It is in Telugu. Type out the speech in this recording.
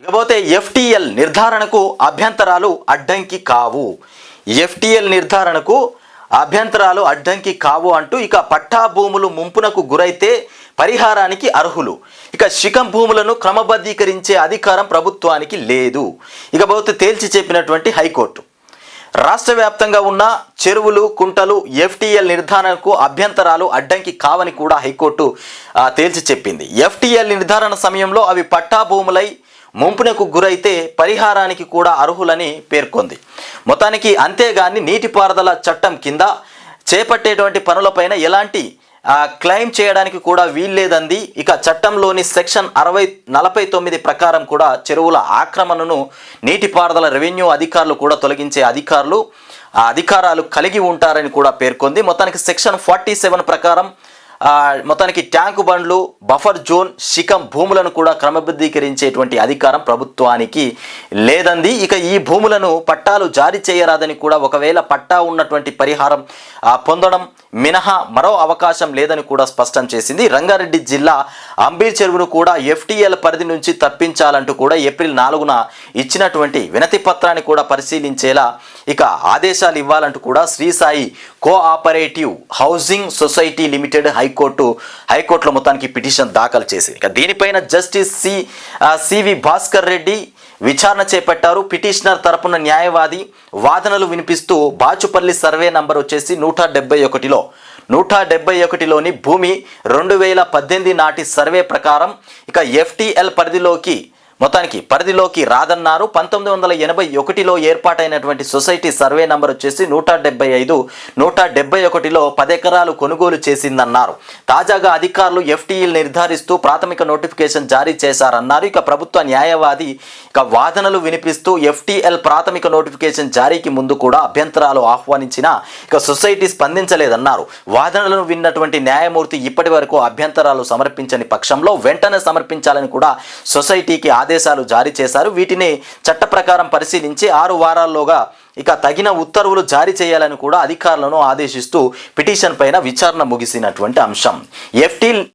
ఇకపోతే ఎఫ్టిఎల్ నిర్ధారణకు అభ్యంతరాలు అడ్డంకి కావు. ఎఫ్టీఎల్ నిర్ధారణకు అభ్యంతరాలు అడ్డంకి కావు అంటూ ఇక పట్టా భూములు ముంపునకు గురైతే పరిహారానికి అర్హులు. ఇక శిఖం భూములను క్రమబద్ధీకరించే అధికారం ప్రభుత్వానికి లేదు. ఇకపోతే తేల్చి చెప్పినటువంటి హైకోర్టు. రాష్ట్ర వ్యాప్తంగా ఉన్న చెరువులు కుంటలు ఎఫ్టీఎల్ నిర్ధారణకు అభ్యంతరాలు అడ్డంకి కావని కూడా హైకోర్టు తేల్చి చెప్పింది. ఎఫ్టీఎల్ నిర్ధారణ సమయంలో అవి పట్టా భూములై ముంపునకు గురైతే పరిహారానికి కూడా అర్హులని పేర్కొంది. మొత్తానికి అంతేగాని నీటిపారుదల చట్టం కింద చేపట్టేటువంటి పనులపైన ఎలాంటి క్లెయిమ్ చేయడానికి కూడా వీల్లేదంది. ఇక చట్టంలోని సెక్షన్ అరవై నలభై తొమ్మిది ప్రకారం కూడా చెరువుల ఆక్రమణను నీటిపారుదల రెవెన్యూ అధికారులు కూడా తొలగించే అధికారులు అధికారాలు కలిగి ఉంటారని కూడా పేర్కొంది. మొత్తానికి సెక్షన్ ఫార్టీ సెవెన్ ప్రకారం మొత్తానికి ట్యాంకు బండ్లు బఫర్ జోన్ శిఖం భూములను కూడా క్రమబద్ధీకరించేటువంటి అధికారం ప్రభుత్వానికి లేదంది. ఇక ఈ భూములను పట్టాలు జారీ చేయరాదని కూడా ఒకవేళ పట్టా ఉన్నటువంటి పరిహారం పొందడం మినహా మరో అవకాశం లేదని కూడా స్పష్టం చేసింది. రంగారెడ్డి జిల్లా అంబీర్ చెరువును కూడా ఎఫ్టీఎల్ పరిధి నుంచి తప్పించాలంటూ కూడా ఏప్రిల్ నాలుగున ఇచ్చినటువంటి వినతి పత్రాన్ని కూడా పరిశీలించేలా ఇక ఆదేశాలు ఇవ్వాలంటూ కూడా Sri Sai cooperative housing society limited high high court హైకోర్టులో మొత్తానికి పిటిషన్ దాఖలు చేసింది. ఇక దీనిపైన justice C CV Bhaskar Reddy విచారణ చేపట్టారు. పిటిషనర్ తరపున న్యాయవాది వాదనలు వినిపిస్తూ బాచుపల్లి సర్వే నంబర్ వచ్చేసి నూట డెబ్బై ఒకటిలో. నూట డెబ్బై ఒకటిలోని భూమి రెండు వేల పద్దెనిమిది నాటి సర్వే ప్రకారం ఇక ఎఫ్టిఎల్ పరిధిలోకి మొత్తానికి పరిధిలోకి రాదన్నారు. పంతొమ్మిది వందల ఎనభై ఒకటిలో ఏర్పాటైనటువంటి సొసైటీ సర్వే నంబర్ వచ్చేసి నూట డెబ్బై ఐదు నూట డెబ్బై ఒకటిలో పదెకరాలు కొనుగోలు చేసిందన్నారు. తాజాగా అధికారులు ఎఫ్టీఈలు నిర్ధారిస్తూ ప్రాథమిక నోటిఫికేషన్ జారీ చేశారన్నారు. ఇక ప్రభుత్వ న్యాయవాది ఇక వాదనలు వినిపిస్తూ ఎఫ్టీఎల్ ప్రాథమిక నోటిఫికేషన్ జారీకి ముందు కూడా అభ్యంతరాలు ఆహ్వానించిన ఇక సొసైటీ స్పందించలేదన్నారు. వాదనలను విన్నటువంటి న్యాయమూర్తి ఇప్పటి వరకు అభ్యంతరాలు సమర్పించని పక్షంలో వెంటనే సమర్పించాలని కూడా సొసైటీకి ఆదేశాలు జారీ చేశారు. వీటిని చట్ట ప్రకారం పరిశీలించి ఆరు వారాల్లోగా ఇక తగిన ఉత్తర్వులు జారీ చేయాలని కూడా అధికారులను ఆదేశిస్తూ పిటిషన్ పైన విచారణ ముగిసినటువంటి అంశం. ఎఫ్టీ